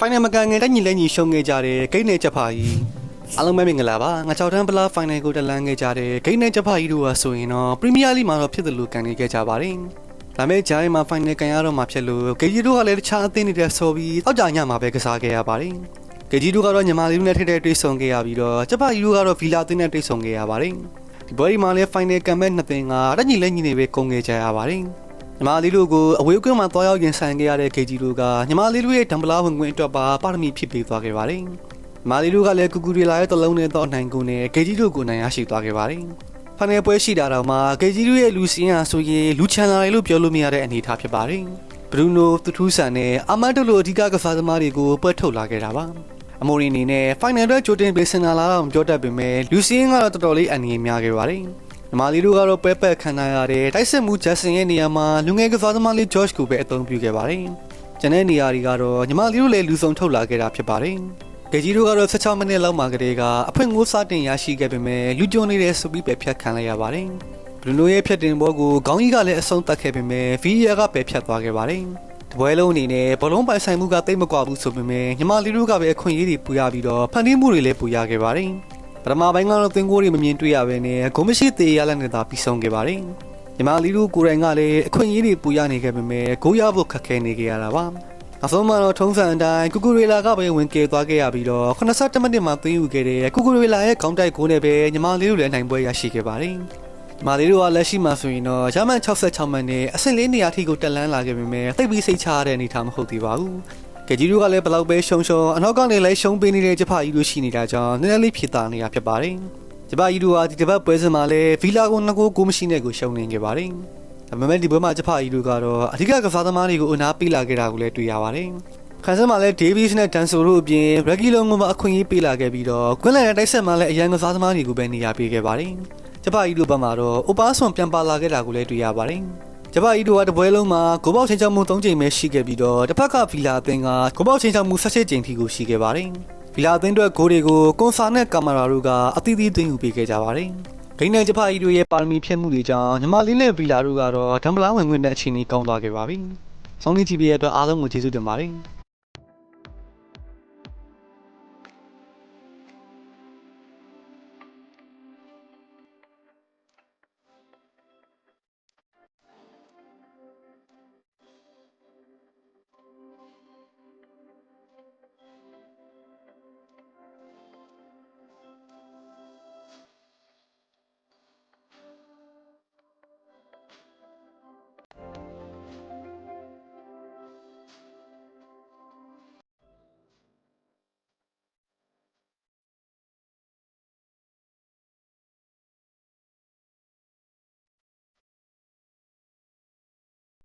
ဖိုင်နယ်မကန်ငယ်တက်ညီလက်ညီရှုံးခဲ့ကြတဲ့ဂိတ်နဲ့ချက်ဖာကြီးအားလုံးပဲမင်္ဂလာပါငါ6တန်းပလာဖိုင်နယ်ကိုတက်လန်းခဲ့ကြတဲ့ဂိတ်နဲ့ချက်ဖာကြီးတို့ကဆိုရင်တော့ပရီးမီးယားလိမှာတော့ဖြစ်တယ်လို့ကန်နေခဲ့ကြပါတယ်ဒါမဲ့ဂျိုင်းမှာဖိုင်နယ်ကန်ရတော့မှဖြစ်လို့ဂိတ်ကြီးတို့ကလည်းတခြားအသင်းတွေတက်ဆိုပြီးအောက်ကြညမှာပဲကစားခဲ့ရပါတယ်ဂိတ်ကြီးတို့ကတော့ညီမလေးတို့နဲ့ထိတဲ့တွေ့ဆုံခဲ့ရပြီးတော့ချက်ဖာကြီးတို့ကတော့ဗီလာအသင်းနဲ့တွေ့ဆုံခဲ့ရပါတယ်ဒီဘော်ဒီမှာလည်းဖိုင်နယ်ကန်မဲ့နှစ်သင်းကတက်ညီလက်ညီနေပဲကုန်ခဲ့ကြရပါတယ် ညီမလေးတို့ကိုအဝေးကွင်းမှာတွားရောက်ရင်ဆိုင်ခဲ့ရတဲ့ဂေဂျီတို့ကညီမလေးတို့ရဲ့ဒံပလာဝင်ခွင့်အတွက်ပါပါရမီဖြစ်ပေးသွားခဲ့ပါတယ်။ညီမလေးတို့ကလည်းကူကူရီလာရဲ့တလုံးနဲ့တော့နိုင်ကုန်နဲ့ဂေဂျီတို့ကိုနိုင်ရရှိသွားခဲ့ပါတယ်။ဖန်နယ်ပွဲရှိတာတော့မှဂေဂျီတို့ရဲ့လူစင်းဟာဆိုရင်လူချန်လာတယ်လို့ပြောလို့မရတဲ့အနေအထားဖြစ်ပါတယ်။ဘရူနိုတူထူးဆန်နဲ့အာမတ်တို့လိုအဓိကကစားသမားတွေကိုပွဲထုတ်လာခဲ့တာပါ။အမိုရီအနေနဲ့ final အတွက်ကြိုတင်ပေးစင်လာလာတော့မပြောတတ်ပေမဲ့လူစင်းကတော့တော်တော်လေးအန်ရများခဲ့ပါတယ်။ ညီမလေးတို့ကတော့ပဲပက်ခံနိုင်ရတဲ့တိုက်စစ်မှုဂျက်ဆင်ရဲ့နေရာမှာလူငယ်ကစားသမားလေး George ကိုပဲအသုံးပြုခဲ့ပါတယ်။ကျန်တဲ့နေရာတွေကတော့ညီမလေးတို့လည်းလူစုံထုတ်လာခဲ့တာဖြစ်ပါတယ်။ဂေဂျီတို့ကတော့16မိနစ်လောက်မှာကလေးကအဖွင့်ငိုးစတင်ရရှိခဲ့ပေမဲ့လူကျုံနေတဲ့ဆိုပြီးပဲဖြတ်ခံလိုက်ရပါတယ်။ဘလူးနိုရဲ့ဖြတ်တင်ဘောကိုခေါင်းကြီးကလည်းအဆုံးသတ်ခဲ့ပေမဲ့ဗီယာကပဲဖြတ်သွားခဲ့ပါတယ်။တပွဲလုံးအနေနဲ့ဘလုံးပိုင်ဆိုင်မှုကတိတ်မကွာဘူးဆိုပေမဲ့ညီမလေးတို့ကပဲအခွင့်အရေးတွေပူရပြီးတော့ဖန်တီးမှုတွေလည်းပူရခဲ့ပါတယ်။ ပထမပိုင်းကတော့သင်္ကိုးတွေမမြင်တွေ့ရဘဲနဲ့ဂုံမရှိသေးရလက်နဲ့သာပြီးဆုံးခဲ့ပါတယ်။ညီမလေးတို့ကိုယ်တိုင်ကလည်းအခွင့်အရေးတွေပူရနေခဲ့ပေမဲ့ဂိုးရဖို့ခက်ခဲနေကြရတာပါ။အဆုံးမှာတော့ထုံးစံအတိုင်းကူကူရီလာကပဲဝင်ကယ်သွားခဲ့ရပြီးတော့82မိနစ်မှာသိမ်းယူခဲ့တဲ့ကူကူရီလာရဲ့ခေါင်းတိုက်ဂိုးနဲ့ပဲညီမလေးတို့လည်းနိုင်ပွဲရရှိခဲ့ပါတယ်။ညီမလေးတို့ကလက်ရှိမှာဆိုရင်တော့ဂျာမန်66မိနစ်အဆင့်လေးနေရာထိကိုတက်လန်းလာခဲ့ပေမဲ့သိပ်ပြီးစိတ်ချရတဲ့အနေအထားမဟုတ်သေးပါဘူး။ ကကြီးတို့ကလည်းဘလောက်ပဲရှုံရှုံအနောက်ကနေလည်းရှုံပေးနေတဲ့ဂျပကြီးတို့ရှိနေတာကြောင့်နည်းနည်းလေးဖြစ်တာနေတာဖြစ်ပါတယ်။ဂျပကြီးတို့ကဒီတစ်ပတ်ပွဲစဉ်မှာလည်းဗီလာကိုနှစ်ကိုကိုမရှိနဲ့ကိုရှုံနေခဲ့ပါတယ်။ဒါပေမဲ့ဒီပွဲမှာဂျပကြီးတို့ကတော့အဓိကကစားသမားတွေကိုအနာပေးလာခဲ့တာကိုလည်းတွေ့ရပါတယ်။ခန်းစမှာလည်းဒေးဗစ်နဲ့ဒန်ဆိုတို့အပြင်ရက်ဂီလုံးကမှအခွင့်အရေးပေးလာခဲ့ပြီးတော့ကွင်းလန်ရဲ့တိုက်ဆက်မှာလည်းအရန်ကစားသမားတွေကိုပဲနေရာပေးခဲ့ပါတယ်။ဂျပကြီးတို့ဘက်မှာတော့အိုပါဆွန်ပြန်ပါလာခဲ့တာကိုလည်းတွေ့ရပါတယ်။ ဂျပအီတို့ကတပွဲလုံးမှာဂိုးပေါက်ချင်းချောက်မှု၃ချိန်ပဲရှိခဲ့ပြီးတော့တစ်ဖက်ကဗီလာအသင်းကဂိုးပေါက်ချင်းချောက်မှု၁၈ချိန်ထိကိုရှိခဲ့ပါတယ်။ဗီလာအသင်းအတွက်ဂိုးတွေကိုကွန်ဆာနဲ့ကာမရာတို့ကအသီးသီးသွင်းယူပေးခဲ့ကြပါတယ်။ဂိမ်းနဲ့ဂျပအီတို့ရဲ့ပါရမီဖြည့်မှုတွေကြောင့်ညီမလေးနဲ့ဗီလာတို့ကတော့ဒမ်ဘလာဝင်ခွင့်တဲ့အခြေအနေကောင်းသွားခဲ့ပါပြီ။ဆောင်းနေကြည့်ပြတဲ့အတွက်အားလုံးကိုကျေးဇူးတင်ပါတယ်။